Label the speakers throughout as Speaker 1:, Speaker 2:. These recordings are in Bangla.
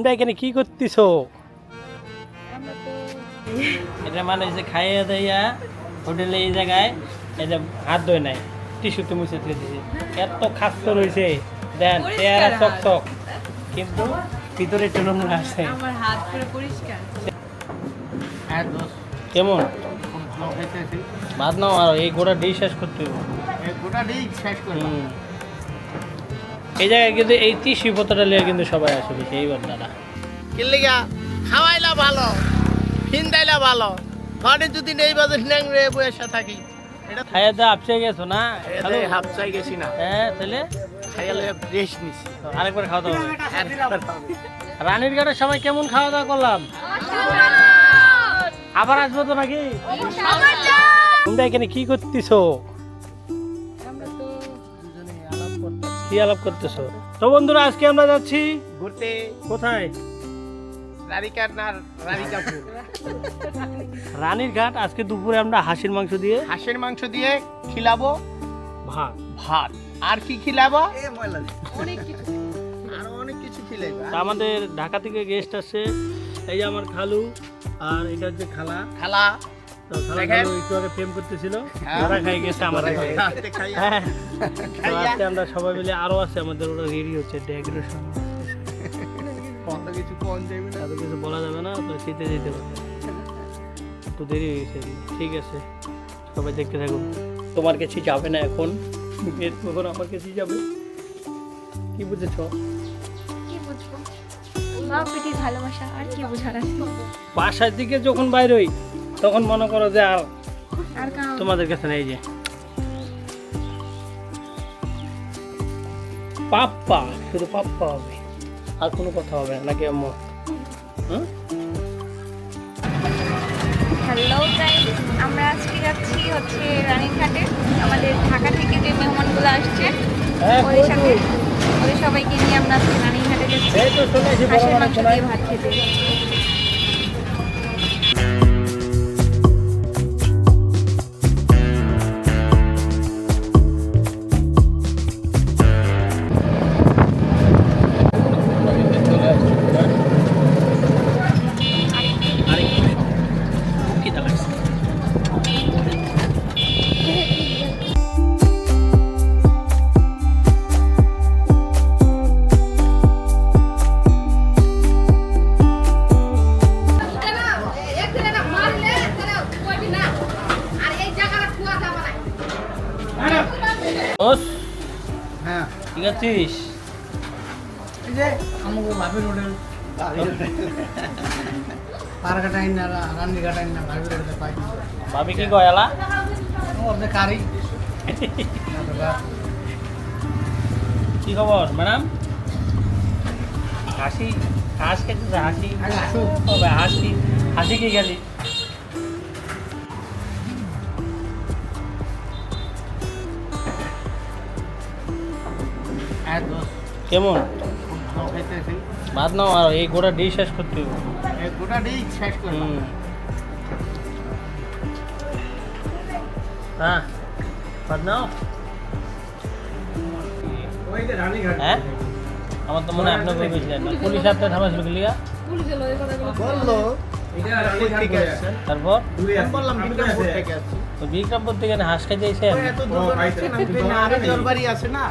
Speaker 1: তোমরা এখানে কি করতেছো? এটা মানে যে খাইয়ে দেয়া হোটেলে এই জায়গায় এই যে হাত ধোয় নাই টিস্যুতে মুছে দিয়ে দিয়েছে। এত খাস্ত রয়েছে দেন চেহারা
Speaker 2: পরিষ্কার
Speaker 1: চক চক কিন্তু ভিতরে একটু নোংরা আছে।
Speaker 2: আমার হাত পুরো পরিষ্কার।
Speaker 3: হ্যাঁ
Speaker 1: কেমন? ভাত নাও আর এই গোটা ডিশ শেষ করতে হবে।
Speaker 3: গোটা দিই শেষ
Speaker 1: হুম। এই জায়গায় কিন্তু এই টিস্যু পত্রটা লিয়ে কিন্তু সবাই আসে বেশি এই
Speaker 3: কিল্লিগা খাওয়াইলা ভালো ফিন্দাইলা ভালো। ঘরে যদি নেই বাজে ন্যাংরে বসে থাকি। এটা
Speaker 1: খাইয়ে তো আপসে গেছো না?
Speaker 3: হাফসাই গেছি না।
Speaker 1: হ্যাঁ তাহলে?
Speaker 3: খাইয়ালে রেস্ট নিছি।
Speaker 1: আরেকবার খাওয়া দাওয়া রানীর ঘাটের সময় কেমন খাওয়া দাওয়া করলাম? আবার আসব তো নাকি? তোমরা এখানে কি করতেছো? কি আলাপ করতেছো। তো বন্ধুরা আজকে আমরা যাচ্ছি
Speaker 3: ঘুরতে।
Speaker 1: কোথায়?
Speaker 3: রাধিকার না রাধিকাপুর।
Speaker 1: রানীর ঘাট আজকে দুপুরে আমরা হাঁসের মাংস দিয়ে
Speaker 3: হাঁসের মাংস দিয়ে খিলাবো
Speaker 1: ভাত।
Speaker 3: ভাত। আর কি খিলাবো?
Speaker 2: অনেক কিছু
Speaker 3: আরও অনেক কিছু খিলাইবা।
Speaker 1: তা আমাদের ঢাকা থেকে গেস্ট আসছে। এই যে আমার খালু আর এটা হচ্ছে খালা।
Speaker 3: খালা। হ্যাঁ।
Speaker 1: হ্যাঁ। আমরা সবাই মিলে আরও আছে আমাদের ওরা রেডি হচ্ছে ডেকোরেশন
Speaker 3: কিছু
Speaker 1: কিছু বলা যাবে না শীতে যেতে একটু দেরি হয়ে গেছে। ঠিক আছে। সবাই দেখতে থাকুন তোমার কাছে যাবে না এখন? বিয়ের আমার কাছে যাবে? কি বুঝেছ?
Speaker 2: ভালোবাসা আর কি বুঝার
Speaker 1: বাসার দিকে যখন বাইরে হই তখন মনে করো যে আর তোমাদের কাছে নেই যে। পাপ্পা শুধু পাপ্পা হবে। আর কোনো কথা হবে নাকি আম্মু?
Speaker 2: হ্যালো গাইস আমরা আজকে যাচ্ছি হচ্ছে রানীঘাটে আমাদের ঢাকা থেকে যে মেহমানগুলো আসছে
Speaker 1: হ্যাঁ
Speaker 2: ওদের সাথে ওদের সবাইকে নিয়ে আমরা আজকে রানীঘাটে যাচ্ছি। হাঁসের মাংস দিয়ে ভাত খেতে।
Speaker 1: ঠিক আছিস
Speaker 3: এই যে আমাকে বাপের হোটেল। পারঘাটাই না রান্নিঘাটাই না বাপের হোটেল পাই।
Speaker 1: ভাবি কি কয় এলা
Speaker 3: ও আপনি কারি।
Speaker 1: কি খবর ম্যাডাম? হাসি হাঁস খেতে হাসি। হাসি। হাসি কি গেলি? কেমন? ভাত নাও আর এই গোটা ডিশ শেষ করতে হবে।
Speaker 3: গোটা দিই শেষ করলাম।
Speaker 1: হ্যাঁ ভাত নাও। হ্যাঁ? আমার তো মনে হয় না। পুলিশ আপনার থামাইছিল কি লিগা।
Speaker 3: বলল।
Speaker 1: তারপর?
Speaker 3: বললাম বিক্রমপুর থেকে
Speaker 1: তো বিক্রমপুর থেকে হাঁস খাইতে এসেছেন?
Speaker 3: ওই এত দূর আসছেন আমি তো না। আরে জলবাড়ি আছে না?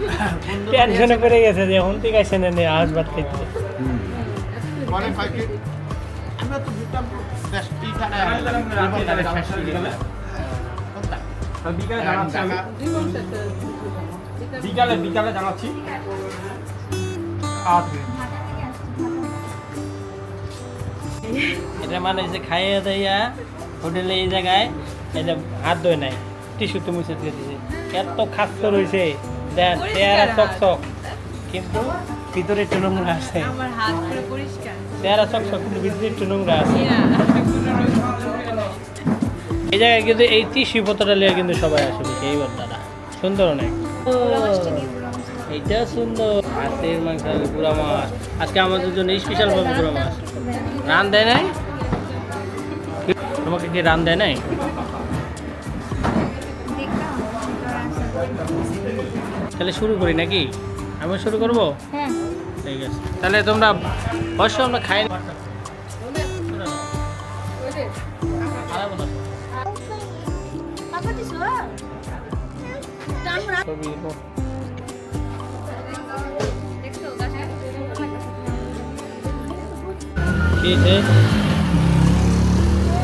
Speaker 1: টেনশনে করে গেছে যে এখন থেকে আসেন এনে হাঁস ভাত খাইতে।
Speaker 4: বিকালে বিকালে জানাচ্ছি।
Speaker 1: এটা মানে যে খাইয়ে দেয়া হোটেলে এই জায়গায় এই যে হাত ধোয় নাই টিস্যুতে মুছে দিয়ে দিয়েছে এত খাস্ত রয়েছে দেন চেহারা চক চক কিন্তু ভিতরে একটু নোংরা আছে।
Speaker 2: আমার হাত পুরো পরিষ্কার।
Speaker 1: চেহারা চক চক কিন্তু ভিতরে একটু নোংরা আছে। এই জায়গায় কিন্তু এই টিস্যু পত্রটা লিয়ে কিন্তু সবাই আসে বেশি এই বন্ধাটা সুন্দর অনেক। এইটা সুন্দর। হাতের মাংস পুরা মাছ। আজকে আমাদের জন্য স্পেশাল ভাবে পুরা মাছ। রান দেয় নাই? তোমাকে কি রান দেয় নাই? তাহলে শুরু করি নাকি? আমি শুরু করব?
Speaker 2: হ্যাঁ।
Speaker 1: ঠিক আছে। তাহলে তোমরা বসো আমরা খাই?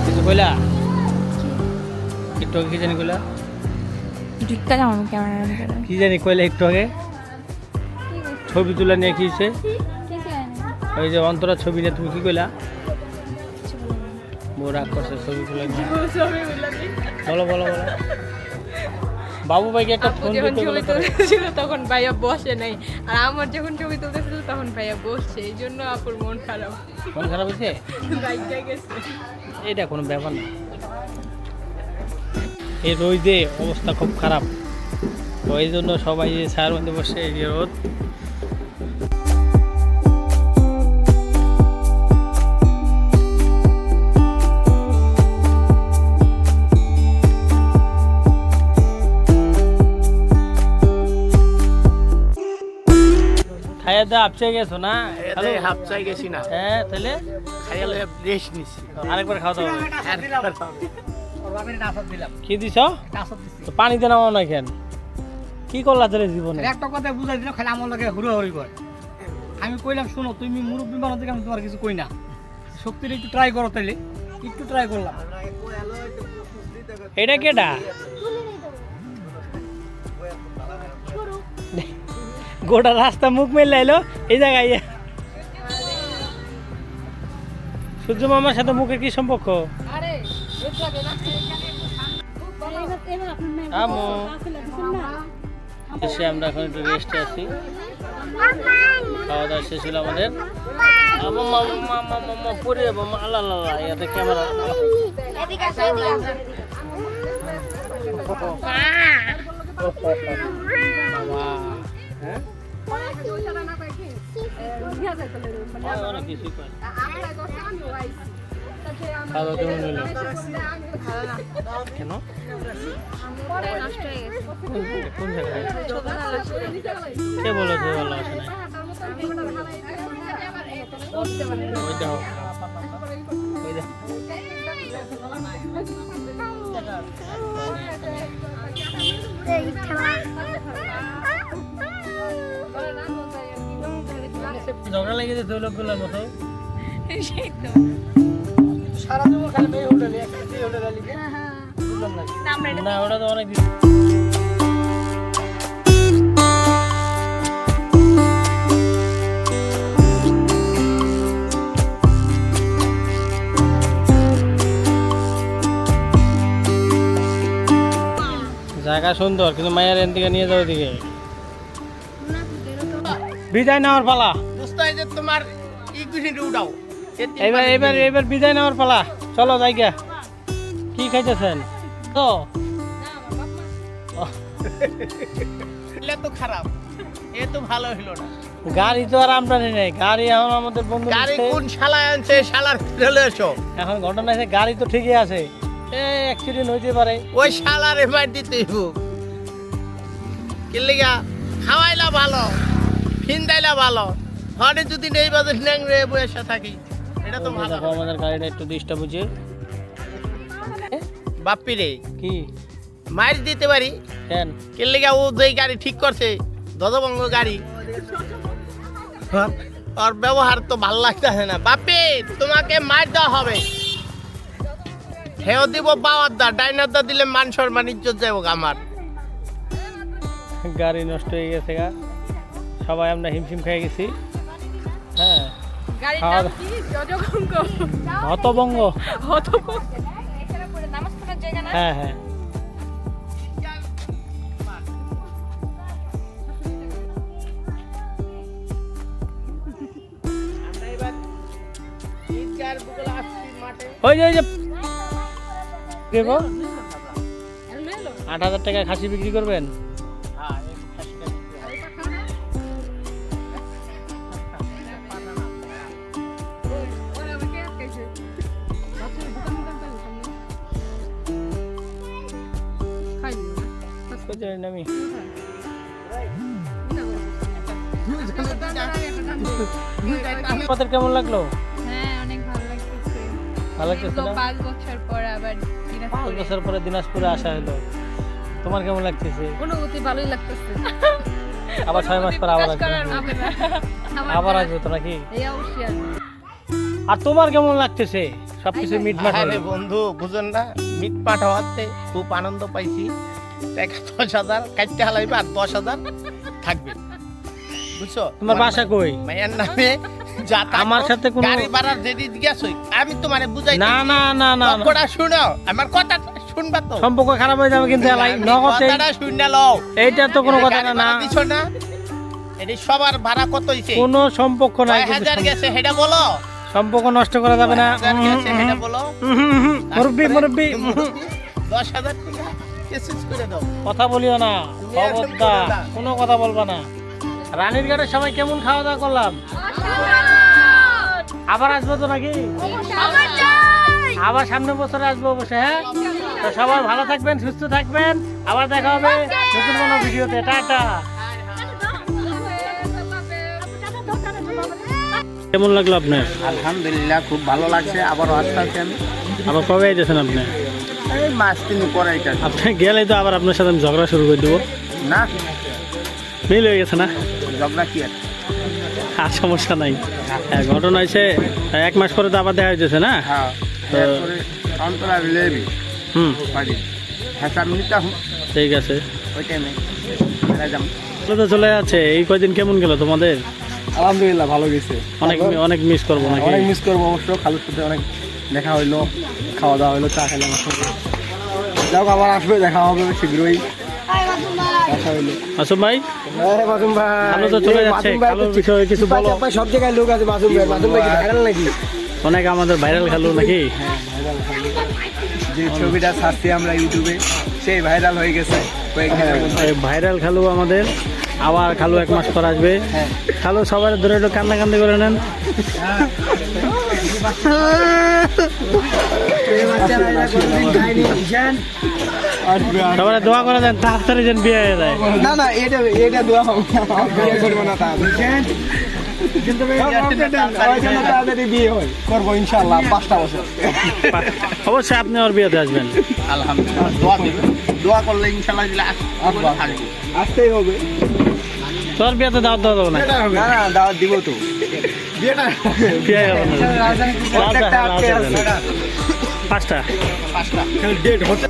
Speaker 1: কিছু কইলা? একটু কি জানি কইলা?
Speaker 2: ঢুকতে কেমন ক্যামেরা
Speaker 1: কি জানি কইলা একটু আগে? ছবি তোলা নিয়ে কি হয়েছে ওই যে অন্তরা ছবি নিয়ে তুমি কি কইলা? বউ রাগ করছে ছবি তোলা বলো বলো বলো। বাবু ভাইকে একটা ফোন
Speaker 4: যখন
Speaker 1: দিতে
Speaker 4: ছবি তুলতেছিল তখন ভাইয়া বসে নাই। আর আমার যখন ছবি তুলতেছিল তখন ভাইয়া বসছে। এই জন্য আপুর মন খারাপ।
Speaker 1: মন খারাপ হয়েছে এটা কোনো ব্যাপার না। এই রোদে অবস্থা খুব খারাপ। তো এই জন্য সবাই যে ছায়ার মধ্যে বসে এই রোদ। গেছো না?
Speaker 3: হাফ গেছি না।
Speaker 1: হ্যাঁ তাহলে
Speaker 3: খাইয়ালে রেস্ট নিছি।
Speaker 1: আরেকবার খাওয়া দাওয়া কি দিছ? পানিতে নামাও না কেন? কি করলা তোর জীবনে?
Speaker 5: একটা কথা বুঝাই দিল খালি আমার লগে হুড়ো হরি কয় আমি কইলাম শোনো তুমি মুরব্বী মানুষ আমি তোমার কিছু কই না। শক্তির একটু ট্রাই করো তাইলে। একটু ট্রাই করলাম।
Speaker 1: এটা কেডা? গোটা রাস্তা মুখ মেল লাইলো এই জায়গায়। সূর্য মামার সাথে মুখের কি সম্পর্ক? আমো। এসে আমরা এখন একটু রেস্টে আছি। খাওয়া দাওয়া শেষ হলো আমাদের। আমা মামা মামা মামা পরে যাব আল্লাহ আল্লাহ ইয়াতে ক্যামেরা অনেক কিছুই কয়। খাওয়া কেমন হলো কেন
Speaker 2: হয়ে
Speaker 1: কোন জায়গায় কে বলেছে ভালো আসে নাই ওই দেখো ওই দেখো ঝগড়া লেগে যেত লোকগুলোর মতো
Speaker 2: সেই তো
Speaker 5: সারা জীবন খালি মেয়ে হোটেলে একটা হোটেলে লিখে না
Speaker 2: না, আমরা এটা
Speaker 1: না ওটা তো অনেক জায়গা সুন্দর কিন্তু মায়ের এন দিকে নিয়ে যাও দিকে বিদায় নেওয়ার পালা।
Speaker 3: দোস্ত এই যে তোমার ইকুইটি উঠাও।
Speaker 1: এবার এবার এবার বিদায় নেওয়ার পালা। চলো জায়গা। কি খাইতেছেন? তো।
Speaker 3: তো খারাপ। এ তো ভালো না।
Speaker 1: গাড়ি তো আর আমদানি নেই গাড়ি এখন আমাদের বন্ধু
Speaker 3: গাড়ি কোন শালায় আনছে শালার ফেলে এসো।
Speaker 1: এখন ঘটনা আছে গাড়ি তো ঠিকই আছে। এ অ্যাক্সিডেন্ট হইতে পারে।
Speaker 3: ওই শালার হোক খাওয়াইলা ভালো ফিন্দাইলা ভালো। ঘরে যদি নেই বাজে ন্যাংরে বসে থাকি।
Speaker 1: দেখো আমাদের গাড়িটা একটু ডিস্টার্ব হচ্ছে।
Speaker 3: বাপ্পি রে
Speaker 1: কি?
Speaker 3: মাইর দিতে পারি?
Speaker 1: কেন?
Speaker 3: কিল্লিগা ও যেই গাড়ি ঠিক করছে দদবঙ্গ গাড়ি। আর- আর ব্যবহার তো ভালো লাগতেছে না। বাপি তোমাকে মার দেওয়া হবে। হেও দিব বাবার দা ডাইনার দা দিলে মান সম্মান ইজ্জত যাব আমার।
Speaker 1: গাড়ি নষ্ট হয়ে গেছে গা। সবাই আমরা হিমশিম খেয়ে গেছি। হ্যাঁ
Speaker 4: গাড়ির নাম কি? যজগঙ্গ।
Speaker 1: হতভঙ্গ
Speaker 4: হত
Speaker 2: নামাজ পড়ার জায়গা না
Speaker 1: হ্যাঁ হ্যাঁ। ওই যে ওই যে। আট হাজার টাকা খাসি বিক্রি করবেন? যাবেন আমি আমাদের কেমন লাগল?
Speaker 4: হ্যাঁ অনেক ভালো লাগতেছে।
Speaker 1: ভালো লাগতেছে না?
Speaker 4: পাঁচ বছর পর আবার
Speaker 1: পাঁচ বছর পরে দিনাজপুরে আসা হলো। তোমার কেমন লাগতেছে?
Speaker 4: অনুভূতি ভালোই লাগতেছে।
Speaker 1: আবার ছয় মাস পর আবার আসবে।
Speaker 4: না।
Speaker 1: আবার আসবে তো নাকি। আর তোমার কেমন লাগতেছে? সবকিছু মিটমাট হলো
Speaker 3: বন্ধু বুঝেন না মিটমাট হওয়াতে খুব আনন্দ পাইছি। টাকা দশ হাজার কাটতে হালাইবে আর দশ হাজার থাকবে। বুঝছ?
Speaker 1: তোমার বাসা কই?
Speaker 3: মায়ের নামে যা
Speaker 1: আমার সাথে কোনো-
Speaker 3: গাড়ি যেদি জিজ্ঞাসা হই, আমি তোমারে বুঝাই
Speaker 1: না না না না।
Speaker 3: কথাটা শুনো। আমার কথা শুনবা তো।
Speaker 1: সম্পর্ক খারাপ হয়ে যাবে কিন্তু এলাই। নগদে
Speaker 3: কথাটা শুনে লও।
Speaker 1: এইটা তো কোনো কথা না না।
Speaker 3: ভাড়া দিছো না? এটি সবার ভাড়া কত হইছে?
Speaker 1: কোনো সম্পর্ক নাই
Speaker 3: কয়
Speaker 1: কিন্তু
Speaker 3: হাজার
Speaker 1: সম-
Speaker 3: গেছে সেটা বলো।
Speaker 1: সম্পর্ক নষ্ট করা যাবে না।
Speaker 3: সেটা বলো।
Speaker 1: মুরব্বী মুরব্বী।
Speaker 3: দশ হাজার টাকা। এসএস করে দাও।
Speaker 1: কথা বলিও না খবরদার কোনো কথা বলবা না। রানীর ঘাটে সবাই কেমন খাওয়া দাওয়া করলাম আবার আসব তো নাকি? আবার সামনে বছর আসব অবশ্যই হ্যাঁ? তো সবাই ভালো থাকবেন সুস্থ থাকবেন। আবার দেখা হবে নতুন কোনো ভিডিওতে। টাটা। কেমন লাগল আপনার?
Speaker 3: আলহামদুলিল্লাহ খুব ভালো লাগছে। আবারও আসতে আছি আমি
Speaker 1: আবার কবে আইতেছেন আপনি?
Speaker 3: মাস তিন পরে
Speaker 1: আপনি গেলে তো আবার আপনার সাথে আমি ঝগড়া শুরু করে দেবো।
Speaker 3: না।
Speaker 1: মিল হয়ে গেছে না?
Speaker 3: ঝগড়া কি আর?
Speaker 1: আর সমস্যা নাই। হ্যাঁ, ঘটনা হয়েছে এক মাস পরে তো আবার দেখা হইতেছে না?
Speaker 3: হ্যাঁ
Speaker 1: হুম।
Speaker 3: হুম
Speaker 1: ঠিক আছে। তো চলে যাচ্ছে এই কয়দিন কেমন গেল তোমাদের?
Speaker 6: আলহামদুলিল্লাহ ভালো গেছে।
Speaker 1: অনেক অনেক মিস করব নাকি?
Speaker 6: অনেক মিস করব অবশ্য খালুর সাথে অনেক দেখা হইল খাওয়া দাওয়া হইল চা খেলাম যাও আবার আসবে দেখা হবে শীঘ্রই।
Speaker 1: ভাই?
Speaker 6: মাসুম ভাই।
Speaker 1: খালু তো চলে যাচ্ছে খালুর বিষয়ে কিছু বলো।
Speaker 6: সব জায়গায় লোক আছে মাসুম ভাই। মাসুম ভাই ভাইরাল নাকি?
Speaker 1: অনেক আমাদের ভাইরাল খালু নাকি?
Speaker 6: যে ছবিটা ছাড়ছি আমরা ইউটিউবে সেই ভাইরাল হয়ে গেছে।
Speaker 1: ভাইরাল খালু আমাদের। আবার খালু এক মাস পর আসবে। খালু সবার ধরে একটু কান্না কান্দি করে নেন।
Speaker 6: আসবে।
Speaker 1: দোয়া করে দেন তাড়াতাড়ি যেন বিয়ে হয়ে যায়
Speaker 6: না না এটা এটা দোয়া হবে বিয়ে করব না তা আমি। ওই জন্য তাড়াতাড়ি বিয়ে হয় করব ইনশাল্লাহ পাঁচটা বছর
Speaker 1: অবশ্যই আপনি ওর বিয়েতে আসবেন
Speaker 3: আলহামদুলিল্লাহ দোয়া দিবেন দোয়া করলে ইনশাআল্লাহ দিলে
Speaker 6: আসব।
Speaker 3: আসবে
Speaker 6: আসতেই হবে
Speaker 1: তোর বিয়েতে দাওয়াত দেওয়া যাবে না
Speaker 6: না না দাওয়াত দিব তো
Speaker 1: পাঁচটা
Speaker 3: পাঁচটা
Speaker 6: ডেট হতে